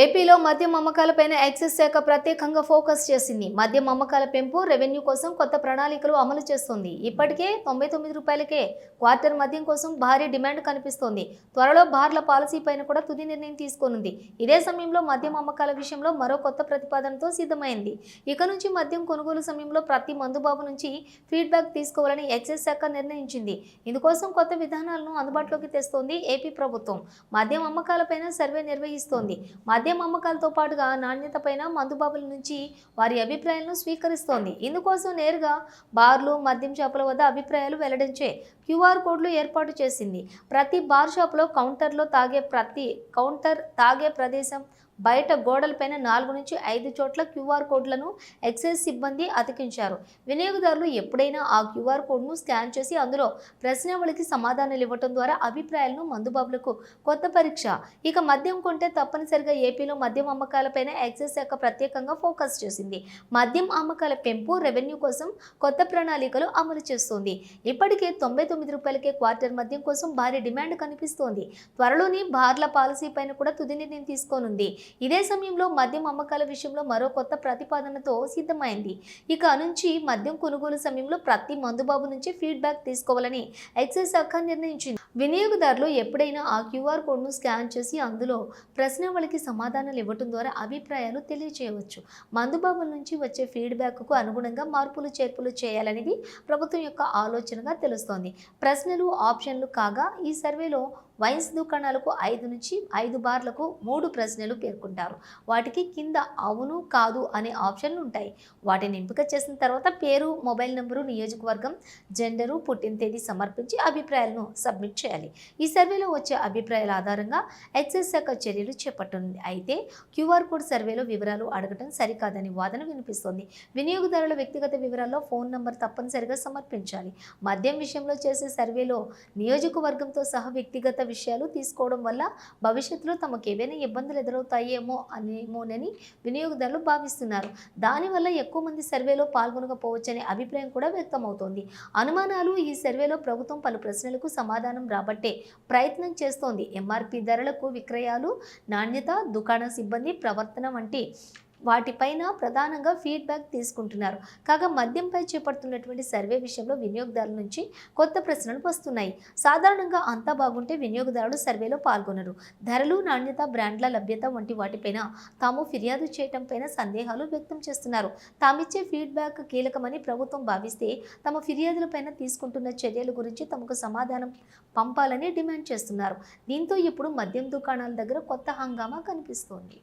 ఏపీలో మద్యం అమ్మకాలపైన ఎక్సైజ్ శాఖ ప్రత్యేకంగా ఫోకస్ చేసింది. మద్యం అమ్మకాల పెంపు రెవెన్యూ కోసం కొత్త ప్రణాళికలు అమలు చేస్తోంది. ఇప్పటికే తొంభై తొమ్మిది రూపాయలకే క్వార్టర్ మద్యం కోసం భారీ డిమాండ్ కనిపిస్తోంది. త్వరలో బార్ల పాలసీ పైన కూడా తుది నిర్ణయం తీసుకోనుంది. ఇదే సమయంలో మద్యం అమ్మకాల విషయంలో మరో కొత్త ప్రతిపాదనతో సిద్ధమైంది. ఇక నుంచి మద్యం కొనుగోలు సమయంలో ప్రతి మందుబాబు నుంచి ఫీడ్బ్యాక్ తీసుకోవాలని ఎక్సైజ్ శాఖ నిర్ణయించింది. ఇందుకోసం కొత్త విధానాలను అందుబాటులోకి తెస్తోంది ఏపీ ప్రభుత్వం. మద్యం అమ్మకాలపైన సర్వే నిర్వహిస్తోంది. మద్యం అమ్మకాలతో పాటుగా నాణ్యతపైన మందుబాబుల నుంచి వారి అభిప్రాయాలను స్వీకరిస్తోంది. ఇందుకోసం నేరుగా బార్లు మద్యం షాపుల వద్ద అభిప్రాయాలు వెల్లడించే క్యూఆర్ కోడ్లు ఏర్పాటు చేసింది. ప్రతి బార్ షాప్లో కౌంటర్లో తాగే ప్రతి కౌంటర్ తాగే ప్రదేశం బయట గోడలపైన నాలుగు నుంచి ఐదు చోట్ల క్యూఆర్ కోడ్లను ఎక్సైజ్ సిబ్బంది అతికించారు. వినియోగదారులు ఎప్పుడైనా ఆ క్యూఆర్ కోడ్ను స్కాన్ చేసి అందులో ప్రశ్నావళికి సమాధానాలు ఇవ్వటం ద్వారా అభిప్రాయాలను మందుబాబులకు కొత్త పరీక్ష. ఇక మద్యం కొంటే తప్పనిసరిగా ఏపీలో మద్యం అమ్మకాలపైన ఎక్సైజ్ శాఖ ప్రత్యేకంగా ఫోకస్ చేసింది. మద్యం అమ్మకాల పెంపు రెవెన్యూ కోసం కొత్త ప్రణాళికలు అమలు చేస్తోంది. ఇప్పటికే తొంభై తొమ్మిది రూపాయలకే క్వార్టర్ మద్యం కోసం భారీ డిమాండ్ కనిపిస్తోంది. త్వరలోనే బార్ల పాలసీ పైన కూడా తుది నిర్ణయం తీసుకోనుంది. ఇదే సమయంలో మద్యం అమ్మకాల విషయంలో మరో కొత్త ప్రతిపాదనతో సిద్ధమైంది. ఇక నుంచి మద్యం కొనుగోలు సమయంలో ప్రతి మందుబాబు నుంచి ఫీడ్బ్యాక్ తీసుకోవాలని ఎక్సైజ్ శాఖ నిర్ణయించింది. వినియోగదారులు ఎప్పుడైనా ఆ క్యూఆర్ కోడ్ను స్కాన్ చేసి అందులో ప్రశ్నావళికి సమాధానాలు ఇవ్వటం ద్వారా అభిప్రాయాలు తెలియచేయవచ్చు. మందుబాబుల నుంచి వచ్చే ఫీడ్బ్యాక్కు అనుగుణంగా మార్పులు చేర్పులు చేయాలనేది ప్రభుత్వం యొక్క ఆలోచనగా తెలుస్తోంది. ప్రశ్నలు ఆప్షన్లు కాగా ఈ సర్వేలో వైన్స్ దుకాణాలకు ఐదు నుంచి ఐదు బార్లకు మూడు ప్రశ్నలు పేర్కొంటారు. వాటికి కింద అవును కాదు అనే ఆప్షన్లు ఉంటాయి. వాటిని ఎంపిక చేసిన తర్వాత పేరు మొబైల్ నెంబరు నియోజకవర్గం జెండరు పుట్టిన తేదీ సమర్పించి అభిప్రాయాలను సబ్మిట్ చేయాలి. ఈ సర్వేలో వచ్చే అభిప్రాయాల ఆధారంగా ఎక్సైజ్ శాఖ చర్యలు చేపట్టనుంది. అయితే క్యూఆర్ కోడ్ సర్వేలో వివరాలు అడగటం సరికాదని వాదన వినిపిస్తోంది. వినియోగదారుల వ్యక్తిగత వివరాల్లో ఫోన్ నంబర్ తప్పనిసరిగా సమర్పించాలి. మద్యం విషయంలో చేసే సర్వేలో నియోజకవర్గంతో సహా వ్యక్తిగత విషయాలు తీసుకోవడం వల్ల భవిష్యత్తులో తమకు ఏవైనా ఇబ్బందులు ఎదురవుతాయేమో అనేమోనని వినియోగదారులు భావిస్తున్నారు. దానివల్ల ఎక్కువ మంది సర్వేలో పాల్గొనకపోవచ్చనే అభిప్రాయం కూడా వ్యక్తమవుతోంది. అనుమానాలు ఈ సర్వేలో ప్రభుత్వం పలు ప్రశ్నలకు సమాధానం రాబట్టే ప్రయత్నం చేస్తోంది. ఎంఆర్పి ధరలకు విక్రయాలు నాణ్యత దుకాణ సిబ్బంది ప్రవర్తన వంటి వాటిపైన ప్రధానంగా ఫీడ్బ్యాక్ తీసుకుంటున్నారు. కాగా మద్యంపై చేపడుతున్నటువంటి సర్వే విషయంలో వినియోగదారుల నుంచి కొత్త ప్రశ్నలు వస్తున్నాయి. సాధారణంగా అంతా బాగుంటే వినియోగదారులు సర్వేలో పాల్గొనరు. ధరలు నాణ్యత బ్రాండ్ల లభ్యత వంటి వాటిపైన తాము ఫిర్యాదు చేయటం పైన సందేహాలు వ్యక్తం చేస్తున్నారు. తామిచ్చే ఫీడ్బ్యాక్ కీలకమని ప్రభుత్వం భావిస్తే తమ ఫిర్యాదులపైన తీసుకుంటున్న చర్యల గురించి తమకు సమాధానం పంపాలని డిమాండ్ చేస్తున్నారు. దీంతో ఇప్పుడు మద్యం దుకాణాల దగ్గర కొత్త హంగామా కనిపిస్తోంది.